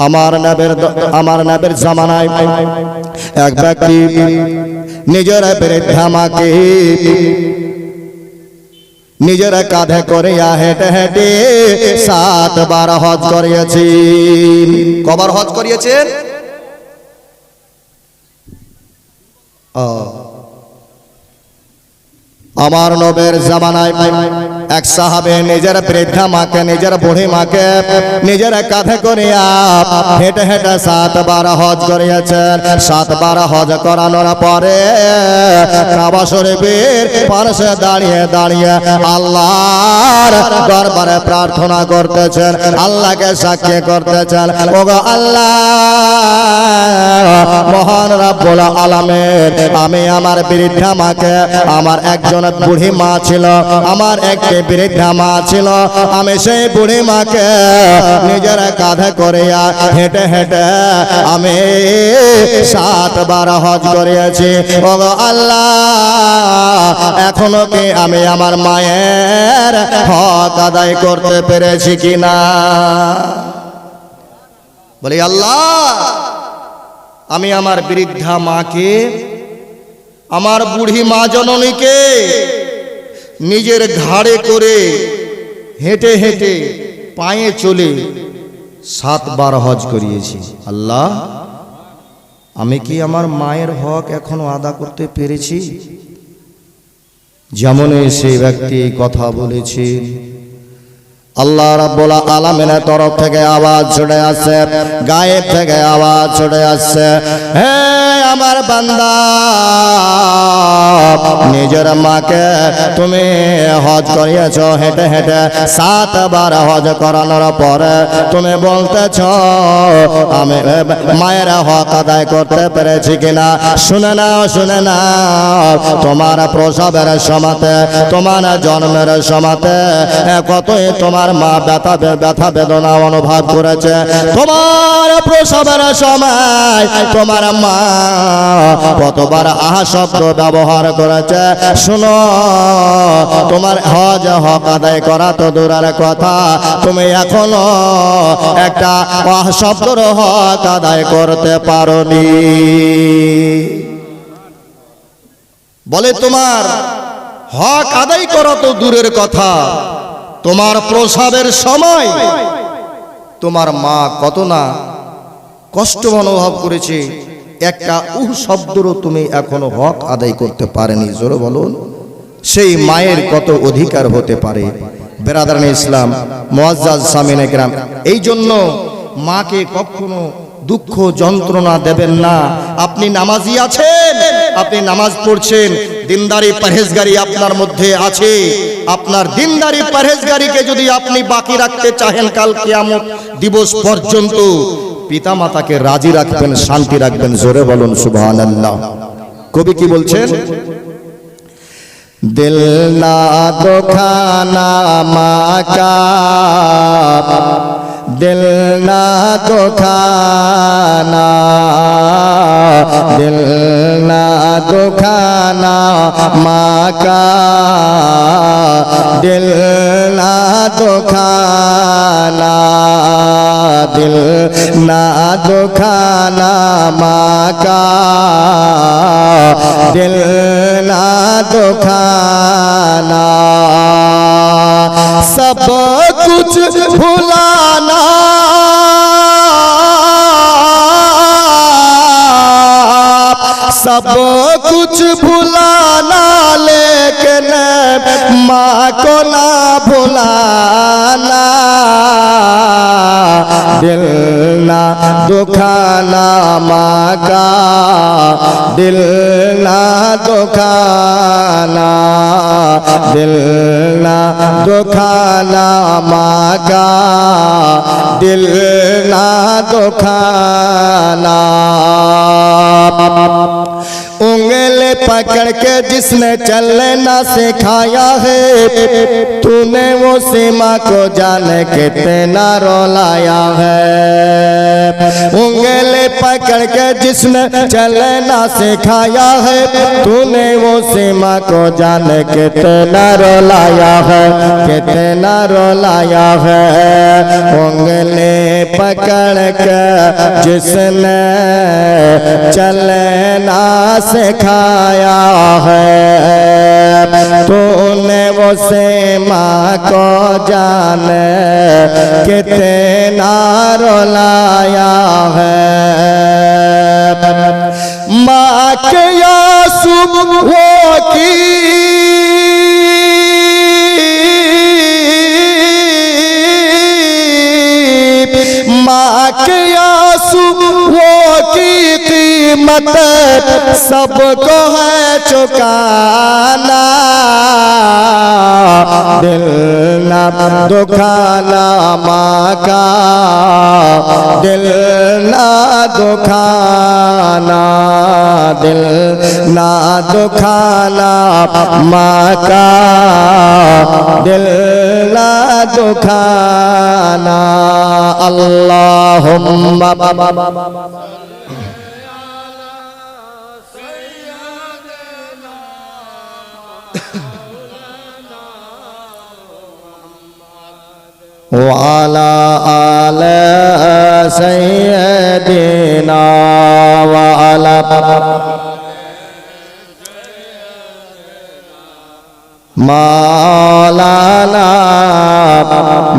আমার নাবের আমার নাবের জামানায় এক ব্যক্তি নিজের আমাকে নিজের কাঁধে করিয়া হেঁটে হেঁটে সাতবার হজ করিয়েছি কবার হজ করিয়েছেন। আমার নবের জামানায় এক সাহাবে নিজের বৃদ্ধা মাকে, নিজের বুড়ি মাকে নিজের কাঁধে করিয়া হেঁটে হেঁটে সাতবার হজ করিয়েছেন। সাতবার হজ করানোর পরে শরীফের দাঁড়িয়ে দাঁড়িয়ে আল্লাহর দরবারে প্রার্থনা করতেছেন, আল্লাহকে সাক্ষী করতেছেন। ওগো আল্লাহ, মহান রাব্বুল আলামিন, আমি আমার বৃদ্ধা মাকে, আমার একজন বুড়ি মা ছিল, আমার একটি বৃদ্ধা মা ছিল, আমি সেই বুড়ি মাকে নিজের কাঁধে করিয়া হেঁটে হেঁটে আমি সাতবার হজ করিয়েছি। ওগো আল্লাহ, এখনও কি আমি আমার মায়ের হক আদায় করতে পেরেছি কিনা? বলি, আল্লাহ, আমি আমার বৃদ্ধা মাকে, আমার বুড়ি মা জননীকে নিজের ঘাড়ে করে হেঁটে হেঁটে পায়ে চলে সাতবার হজ করিয়েছি। আল্লাহ, আমি কি আমার মায়ের হক এখনও আদা করতে পেরেছি? যেমন সেই ব্যক্তি কথা বলেছে, আল্লাহ রাব্বুল আলামিনের তরফ থেকে আওয়াজ ছড়ে আসছে গায়েব থেকে আওয়াজ ছড়ে আসছে হে আমার বান্দা। নিজের মাকে তুমি হজ করিয়েছ, হেঁটে হেঁটে সাতবার হজ করানোর পরে তুমি বলতেছ, আমি মায়ের হক আদায় করতে পেরেছি কিনা? শুনে নাও শুনে নাও। তোমার প্রসবের সমাতে তোমার জন্মের সমাতে কতই তোমার মা ব্যথা ব্যথা বেদনা অনুভব করেছে। তোমার প্রসবের সময় তোমার মা কতবার আহা শব্দ ব্যবহার করেছে? শুনো, তোমার হজ হক আদায় করা তো দূরের কথা। তুমি এখনও একটা আহ শব্দর হক আদায় করতে পারোনি। বলে, তোমার হক আদায় করা তো দূরের কথা। তোমার প্রসাবের সময়। তোমার মা কত না কষ্ট অনুভব করেছে। একটা উহ শব্দরও তুমি এখনও হক আদায় করতে পারেনি, জোরে বলুন। সেই মায়ের কত অধিকার হতে পারে। বেরাদারান ইসলাম, মোয়াজ্জাজ সামিন একরাম এই জন্য মাকে কখনো দুঃখ যন্ত্রণা দেবেন না। আপনি নামাজি আছেন, আপনি নামাজ পড়ছেন, দিনদারি পরহেজগারি আপনার মধ্যে আছে। আপনার দিনদারি পরহেজগারিকে যদি আপনি বাকি রাখতে চাহেন, কাল কিয়ামত দিবস পর্যন্ত পিতা মাতাকে রাজি রাখবেন, শান্তি রাখবেন, জোরে বলুন সুভান আল্লাহ কবি কি বলছেন? দিল না দোখানা মাকা দিল না দোখানা, দিল না দোখানা মাকা, দিল না দোখানা, দিল না দোখানা মাকা, দিল না দোখানা। সব کچھ بھولانا سب کچھ بھلانا لیکن ماں کو نہ بھولانا दिल ना दुखाना माँ का दिल ना दुखाना दिल ना दुखाना माँ का दिल ना दुखाना انگلے پکڑ کے جس نے چلنا سکھایا ہے۔ تو نے وہ سیما کو جانے کتنا رولایا ہے۔ انگلے پکڑ کے جس نے چلنا سکھایا ہے۔ تو نے وہ سیما کو جانے کتنا رولایا ہے۔ کتنا رولایا ہے۔ انگلے پکڑ کے جس نے چلنا سکھایا ہے۔ تو نے وہ ماں کو جان کتنا لایا ہے۔ ماں کے یاسم ہو کی۔ ماں کے آنسو ہو کی۔ कीमत सबको है चुकाना दिल ना दुखाना माँ का दिल ना दुखाना दिल ना दुखाना माँ का दिल ना दुखाना अल्लाहुम्मा وعلى آل سيدنا وعلى মাওলানা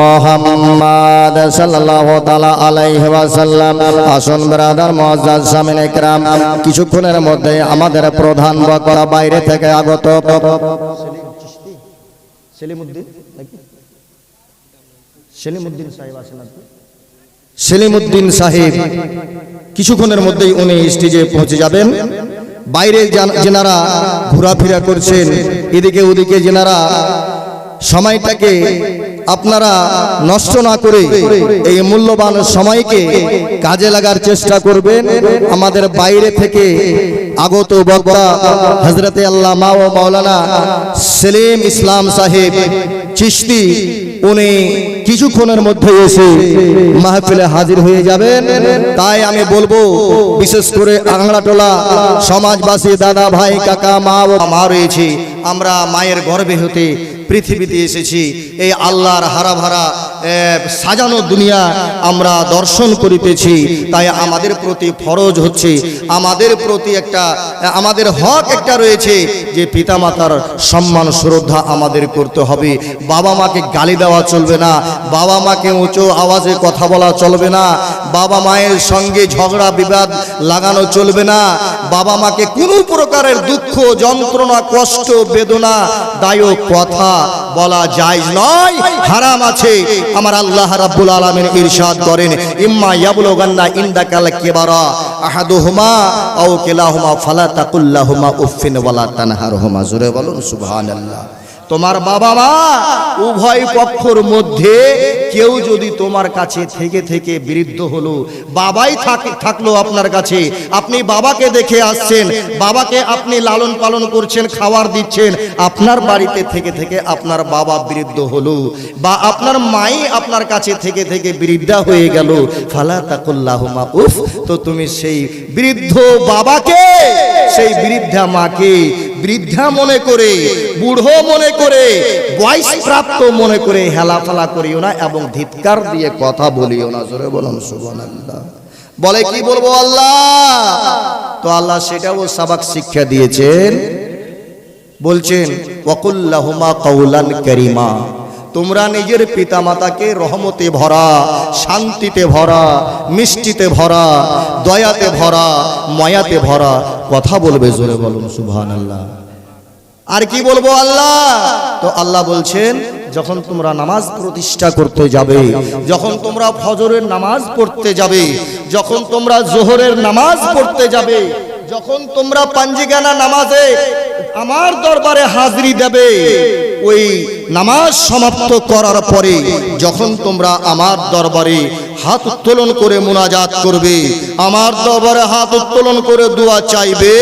মোহাম্মদ সাল্লাল্লাহু তাআলা আলাইহি ওয়াসাল্লাম আসুন ব্রাদার মুআজ্জাজ সামিন ইকরাম কিছুক্ষণের মধ্যে আমাদের প্রধান বক্তা বাইরে থেকে আগত সেলিমউদ্দিন সেলিমউদ্দিন সাহেব আছেন সেলিমউদ্দিন সাহেব, কিছুক্ষণের মধ্যেই উনি স্টেজে পৌঁছে যাবেন। বাইরে যেনারা ঘোরাফেরা করছেন, এদিকে ওদিকে যেনারা সময়টাকে আপনারা নষ্ট না করে এই মূল্যবান সময়কে কাজে লাগার চেষ্টা করবেন। আমাদের বাইরে থেকে আগত বক্তা হজরতে আল্লাহ মা ও মাওলানা সেলিম ইসলাম সাহেব চিশতি, উনি কিছুক্ষণের মধ্যে এসে মাহফিলে হাজির হয়ে যাবেন। তাই আমি বলব, বিশেষ করে আংলাটোলা সমাজবাসী দাদা ভাই, কাকা, মা ও মা রয়েছে। আমরা মায়ের গর্ভে হতে পৃথিবীতে এসেছি। এই আল্লাহর হারা ভারা সাজানো দুনিয়া আমরা দর্শন করিতেছি, তাই আমাদের প্রতি ফরজ হচ্ছে, আমাদের প্রতি একটা, আমাদের হক একটা রয়েছে যে পিতামাতার সম্মান শ্রদ্ধা আমাদের করতে হবে। বাবা মাকে গালি দেওয়া চলবে না, বাবা মাকে উঁচু আওয়াজে কথা বলা চলবে না, বাবা মায়ের সঙ্গে ঝগড়া বিবাদ লাগানো চলবে না, বাবা মাকে কোনো প্রকারের দুঃখ, যন্ত্রণা, কষ্ট, বেদনা, দায়ক কথা বলা যায় নয়, হারাম আছে। আমার আল্লাহ রাব্বুল আলামিন ইরশাদ করেন, ইম্মা ইয়াবলুগান্না ইনদাকাল কিবারা আহাদুহুমা আও কিলাহুমা ফালা তাকুল্লাহুমা উফিন ওয়ালা তানহারহুমা। জোরে বলুন, সুবহানাল্লাহ। তোমার বাবা মা উভয় পক্ষর মধ্যে কেউ যদি তোমার কাছে থেকে থেকে বৃদ্ধ হলো, বাবাই থাক- থাকল আপনার কাছে। আপনি বাবাকে দেখে আসছেন, বাবাকে আপনি লালন পালন করছেন খাবার দিচ্ছেন, আপনার বাড়িতে থেকে থেকে আপনার বাবা বৃদ্ধ হলো, বা আপনার মাই আপনার কাছে থেকে থেকে বৃদ্ধা হয়ে গেল। ফালা তাকুল্লাহুমা, উফ, তো তুমি সেই বৃদ্ধ বাবাকে, সেই বৃদ্ধা মাকে বৃদ্ধা মনে করে, বুড়ো মনে করে বয়স প্রাপ্ত মনে করে হেলাফেলা করিও না এবং ধিৎকার দিয়ে কথা বলিও না। জোরে বলুন, সুবহানাল্লাহ। বলে কি বলব আল্লাহ? তো আল্লাহ সেটাও সাবাক শিক্ষা দিয়েছেন। বলছেন ওয়াকুল্লাহুমা কাউলান কারীমা। তোমরা নিজের পিতামাতাকে রহমতে ভরা, শান্তিতে ভরা, মিষ্টিতে ভরা, দয়াতে ভরা, ময়াতে ভরা কথা বলবে জোরে বলুন, সুবহানাল্লাহ। আর কি বলব আল্লাহ? তো আল্লাহ বলছেন, যখন তোমরা নামাজ প্রতিষ্ঠা করতে যাবে, যখন তোমরা ফজরের নামাজ পড়তে যাবে, যখন তোমরা জোহরের নামাজ পড়তে যাবে, যখন তোমরা পাঞ্জিগানা নামাজে আমার দরবারে হাজরি দেবে ওই নামাজ সমাপ্ত করার পরে যখন তোমরা আমার দরবারে হাত উত্তোলন করে মোনাজাত করবে, আমার দরবারে হাত উত্তোলন করে দোয়া চাইবে,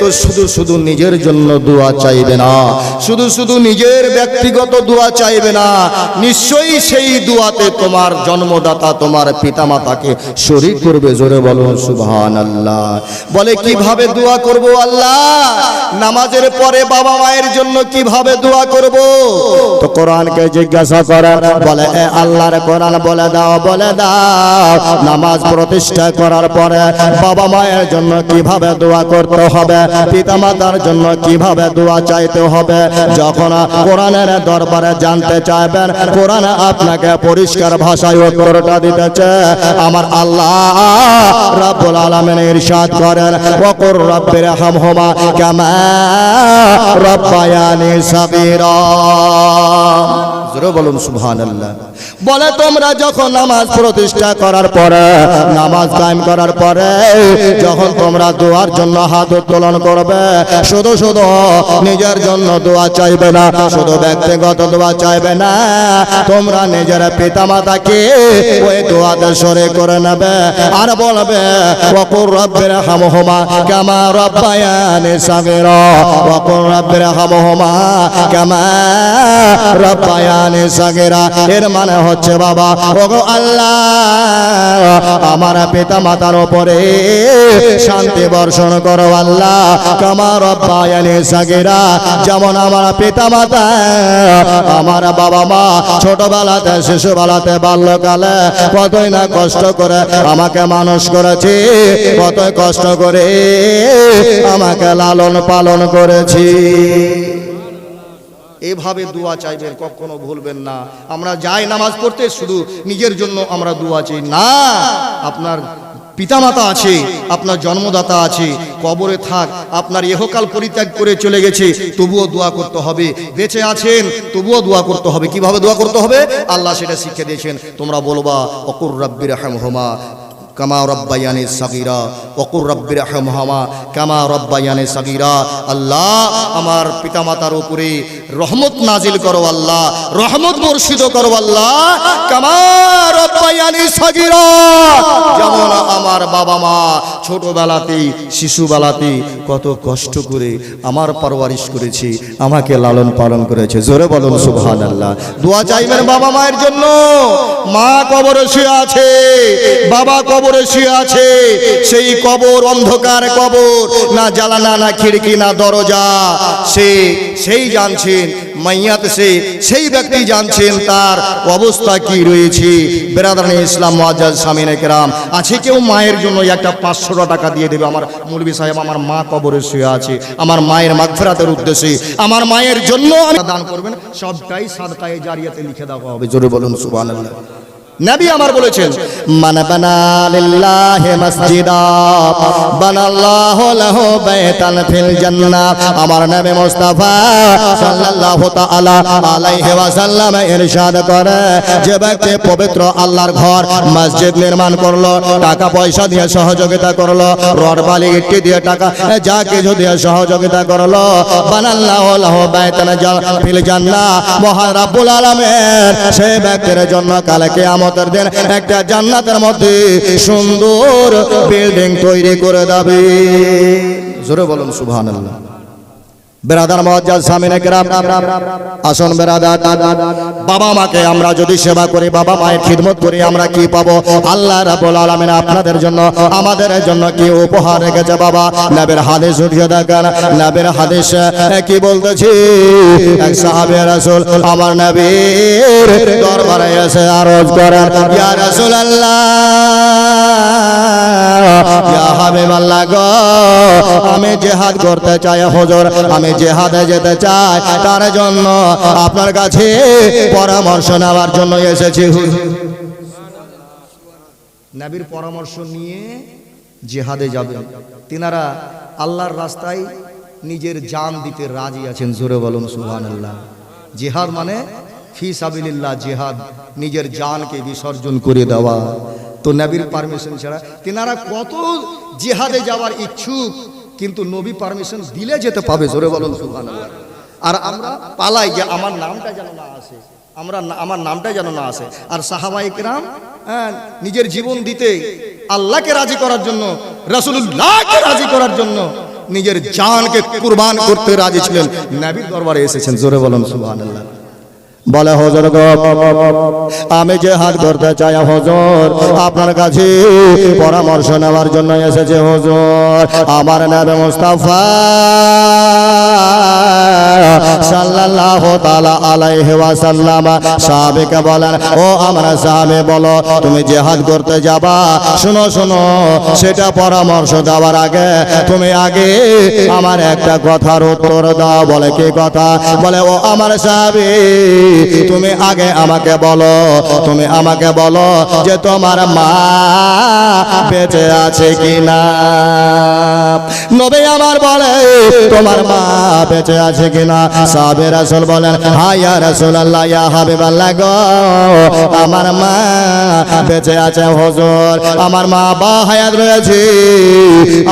তো শুধু শুধু নিজের জন্য দোয়া চাইবে না, শুধু শুধু নিজের ব্যক্তিগত দোয়া চাইবে না, নিশ্চয়ই সেই দোয়াতে তোমার জন্মদাতা, তোমার পিতামাতাকে শরীক করবে, জোরে বলো সুবহান আল্লাহ বলে কীভাবে দোয়া করব আল্লাহ? নামাজের পরে বাবা মায়ের জন্য কীভাবে দোয়া করব? তো কোরআনকে জিজ্ঞাসা করেন বলে, এ আল্লাহর কোরআন বলে দাও বলে দাও। নামাজ প্রতিষ্ঠা করার পরে বাবা মায়ের জন্য কীভাবে দোয়া করতে হবে জন্য কীভাবে দোয়া চাইতে হবে, যখন কোরআনের দরবারে জানতে চাইবেন, কোরআন আপনাকে পরিষ্কার ভাষায় উত্তরটা দিতেছে। আমার আল্লাহ রাব্বুল আলামিন ইরশাদ করেন হামহুমা কামা রাব্বায়ানি সাগীরা। বলে তোমরা যখন নামাজ প্রতিষ্ঠা করার পরে, নামাজ কায়েম করার পরে, যখন তোমরা দোয়ার জন্য হাত উত্তোলন করবে, শুধু শুধু নিজের জন্য দোয়া চাইবে না, শুধু ব্যক্তিগত দোয়া চাইবে না, তোমরা নিজের পিতা মাতাকে ওই দোয়াতে সরে করে নেবে আর বলবে ওকুর রব্বির হামহুমা কামা রব্বায়ানি সাগীরা ওকুর রব্বির হামহুমা কামা রব্বায়ানি সাগীরা, এর মানে হচ্ছে বাবা, ওগো আল্লাহ, আমার পিতা মাতার উপরে শান্তি বর্ষণ করো আল্লাহ, কামা রব্বায়ানি সাগীরা, যেমন আমার পিতা মাতা আমার বাবা মা ছোটবেলাতে, শিশুবেলাতে, বাল্যকালে কতই না কষ্ট করে আমাকে মানুষ করেছি, কতই কষ্ট করে আমাকে লালন পালন করেছি। এভাবে দোয়া চাইবেন, কখনো ভুলবেন না। আমরা যাই নামাজ পড়তে, শুধু নিজের জন্য আমরা দোয়া চাই। না, আপনার পিতামাতা আছে, আপনার জন্মদাতা আছে, কবরে থাক, আপনার ইহকাল পরিত্যাগ করে চলে গেছে, তবুও দোয়া করতে হবে। বেঁচে আছেন, তবুও দোয়া করতে হবে। কীভাবে দোয়া করতে হবে? আল্লাহ সেটা শিক্ষা দিয়েছেন। তোমরা বলবা, অকুর রাব্বির হামহমা কামা রব্বায়ানি সাগিরা অকুর রব্বির হামহমা কামা রব্বায়ানি সাগিরা। আল্লাহ, আমার পিতামাতার উপরে রহমত নাজিল করো আল্লাহ, রহমত বর্ষিত করো আল্লাহ, কামা রব্বায়ানি সাগিরা। যেমন আমার বাবা মা ছোটবেলাতেই, শিশুবেলাতেই কত কষ্ট করে আমার পরওয়ারিশ করেছে, আমাকে লালন পালন করেছে। জোরে বলুন সুবহান আল্লাহ দোয়া চাইবেন বাবা মায়ের জন্য? মা কবরে শুয়ে আছে, বাবা কবরে শুয়ে আছে, সেই কবর, অন্ধকার কবর, না জ্বালানা, না খিড়কি, না দরজা। সে সেই জানছেন, মাইয়াত সে সেই ব্যক্তি জানছেন তার অবস্থা কি রয়েছে। ইসলাম মুআজ্জাজ সামিনে কেরাম, আছে কেউ মায়ের জন্য একটা পাঁচশো টাকা দিয়ে দেবে? আমার মৌলবী সাহেব, আমার মা কবরে শুয়ে আছে, আমার মায়ের মাগফিরাতের উদ্দেশ্যে, আমার মায়ের জন্য আমি দান করবেন, সবটাই সাদকায়ে জারিয়াতে লিখে দেওয়া হবে। জোরে বলুন নবী আমার বলেছেন, মান বানালিল্লাহ মসজিদা, বানাল্লাহু লাহু বাইতান ফিল জান্নাহ। আমার নবী মুস্তাফা সাল্লাল্লাহু তাআলা আলাইহি ওয়াসাল্লাম ইরশাদ করে, যে ব্যক্তি পবিত্র আল্লাহর ঘর, মসজিদ নির্মাণ করল, টাকা পয়সা দিয়ে সহযোগিতা করল, রড বালি ইটি দিয়ে টাকা, যা কিছু দিয়ে সহযোগিতা করল, বানাল্লাহু লাহু বাইতান ফিল জান্নাহ। মহান রাব্বুল আলামিন সেই ব্যক্তির জন্য কালকে আমার কিয়ামতের দিন একটা জান্নাতের মধ্যে সুন্দর বিল্ডিং তৈরি করে দাবি। জোরে বলুন সুবহানাল্লাহ। বেরাদার মজ্জাজ সামিনে কেরাম আসন বাবা মাকে আমরা যদি সেবা করি, বাবা মায়ের খিদমত করি, আমরা কি পাবো? আল্লাহ রাব্বুল আলামিন আপনাদের জন্য, আমাদের জন্য কি উপহার রেখেছে বাবা? নবের হাদিস উঠিয়ে দেখেন। নবের হাদিস কি বলতেছি? আমার নবীর এসে আরজ গো, আমি জিহাদ করতে চাই হুজুর, আমি জিহাদে যেতে চাই, তার জন্য আপনার কাছে পরামর্শ নেওয়ার জন্য এসেছি নবীর পরামর্শ নিয়ে জেহাদে যাবেন তিনারা আল্লাহর রাস্তায় নিজের জান দিতে রাজি আছেন, জোরে বলুন সুবহানাল্লাহ। জেহাদ মানে ফি সাবিলিল্লাহ, জেহাদ, নিজের জানকে বিসর্জন করে দেওয়া। তো নবীর পারমিশন ছাড়া তিনারা কত জেহাদে যাওয়ার ইচ্ছুক কিন্তু নবী পারমিশন দিলে যেতে পাবে জোরে বলুন সুবহানাল্লাহ। আর আমরা পালাই যে আমার নামটা যেন না আসে আমরা আমার নামটা যেন না আসে। আর সাহাবাই কিরাম হ্যাঁ, নিজের জীবন দিতে আল্লাহকে রাজি করার জন্য রাসূলুল্লাহকে রাজি করার জন্য নিজের জানকে কুরবান করতে রাজি ছিলেন। নবীর দরবারে এসেছেন জোরে বলুন সুবহানাল্লাহ। বলে, হজর আমি যে হাত করতে চাই, হজর, আপনার কাছে পরামর্শ নেওয়ার জন্য এসেছে, হজর। আমার নামে মুস্তাফা বলেন, ও বলো, তুমি যাবা, শুনো শুনো, সেটা পরামর্শ দেওয়ার আগে তুমি আগে আমার একটা কথার উত্তর দাও। বলে, কি কথা? বলে, ও আমার সাহাবী তুমি আগে আমাকে বলো, তুমি আমাকে বলো যে তোমার মা বেঁচে আছে কি না নবী আমার বলে, তোমার মা বেঁচে আছে কিনা? সাহাবে রাসূল বলেন, হায়া রাসূলুল্লাহ, ইয়া হাবিবাল্লাহ গো, আমার মা বেঁচে আছে হুজুর। আমার মা বা হায়াত রয়েছে,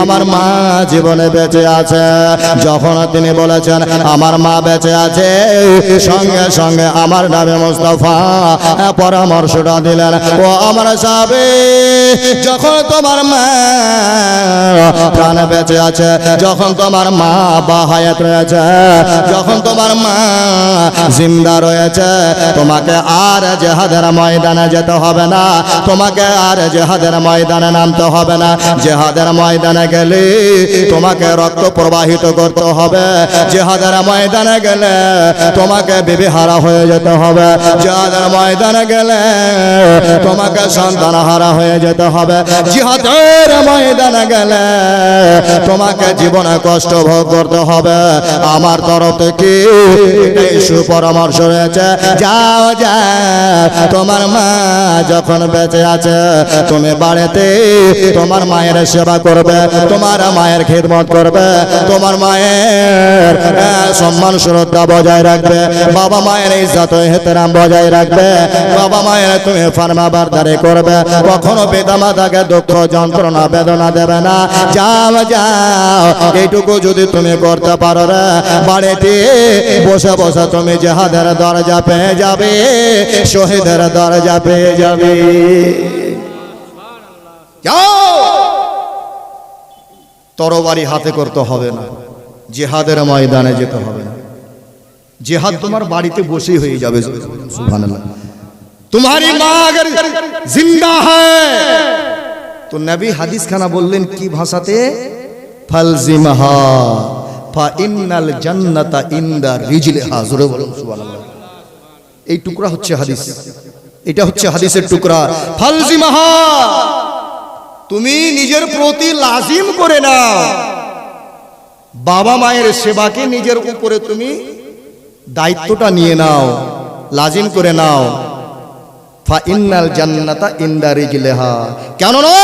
আমার মা জীবনে বেঁচে আছে। যখন তিনি বলেছেন, আমার মা বেঁচে আছে, সঙ্গে সঙ্গে আমার নামে মুস্তাফা পরামর্শটা দিলেন। ও আমার সাবে যখন তোমার মা প্রাণ বেঁচে আছে, যখন তোমার মা বা হায়াত রয়েছে, যখন তোমার মা জিন্দা রয়েছে, তোমাকে আর জেহাদের ময়দানে যেতে হবে না, তোমাকে আর জেহাদের ময়দানে নামতে হবে না। জেহাদের ময়দানে গেলে তোমাকে রক্ত প্রবাহিত করতে হবে। জেহাদের ময়দানে গেলে তোমাকে বিবিহারা হয়ে যেতে হবে। জেহাদের ময়দানে গেলে তোমাকে সন্তান হারা হয়ে যেতে হবে। জিহাদের ময়দানে গেলে তোমাকে জীবনে কষ্ট ভোগ করতে হবে। আমার তরফ এটাই সুপরামর্শ রয়েছে। যাও যাও। তোমার মা যখন বেঁচে আছে, তুমি বাড়িতে তোমার মায়ের সেবা করবে, তোমার মায়ের খিদমত করবে, তোমার মায়ের সম্মান, শ্রদ্ধা বজায় রাখবে। বাবা মায়ের ইজ্জত হেতেরাম বজায় রাখবে, বাবা মায়ের তুমি ফার্মা বারদারি করবে, কখনো পিতা মাতাকে দুঃখ, যন্ত্রণা, বেদনা দেবে না। যাও যাও, এইটুকু যদি তুমি করতে পারো রে বাড়িতে বসে বসে তুমি জেহাদের দরজা পেয়ে যাবে, শহীদের দরজা পেয়ে যাবে। তরবারি হাতে করতে হবে না, জেহাদের ময়দানে যেতে হবে না। জেহাদ তোমার বাড়িতে বসেই হয়ে যাবে সুবহানাল্লাহ तुम्हारी माँ अगर जिंदा है তো নবী হাদিস খানা বললেন কি ভাষাতে ফালজিমহা ফা ইন্নাল জান্নাতা ইনদা রিজলিহা জোরে বলুন সুবহানাল্লাহ এই টুকরা হচ্ছে হাদিস এটা হচ্ছে হাদিসের টুকরা ফালজিমহা তুমি নিজের প্রতি লাজিম করে নাও বাবা মায়ের সেবাকে নিজের উপরে তুমি দায়িত্বটা নিয়ে নাও, লাজিম করে নাও। ফা ইন্নাল জান্নাতা ইন্দা রিজলেহা। কেননা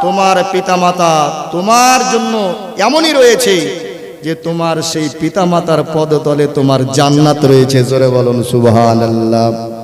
তোমার পিতামাতা তোমার জন্য এমনই রয়েছে যে তোমার সেই পিতামাতার পদতলে তোমার জান্নাত রয়েছে। জোরে বলুন, সুবহানাল্লাহ।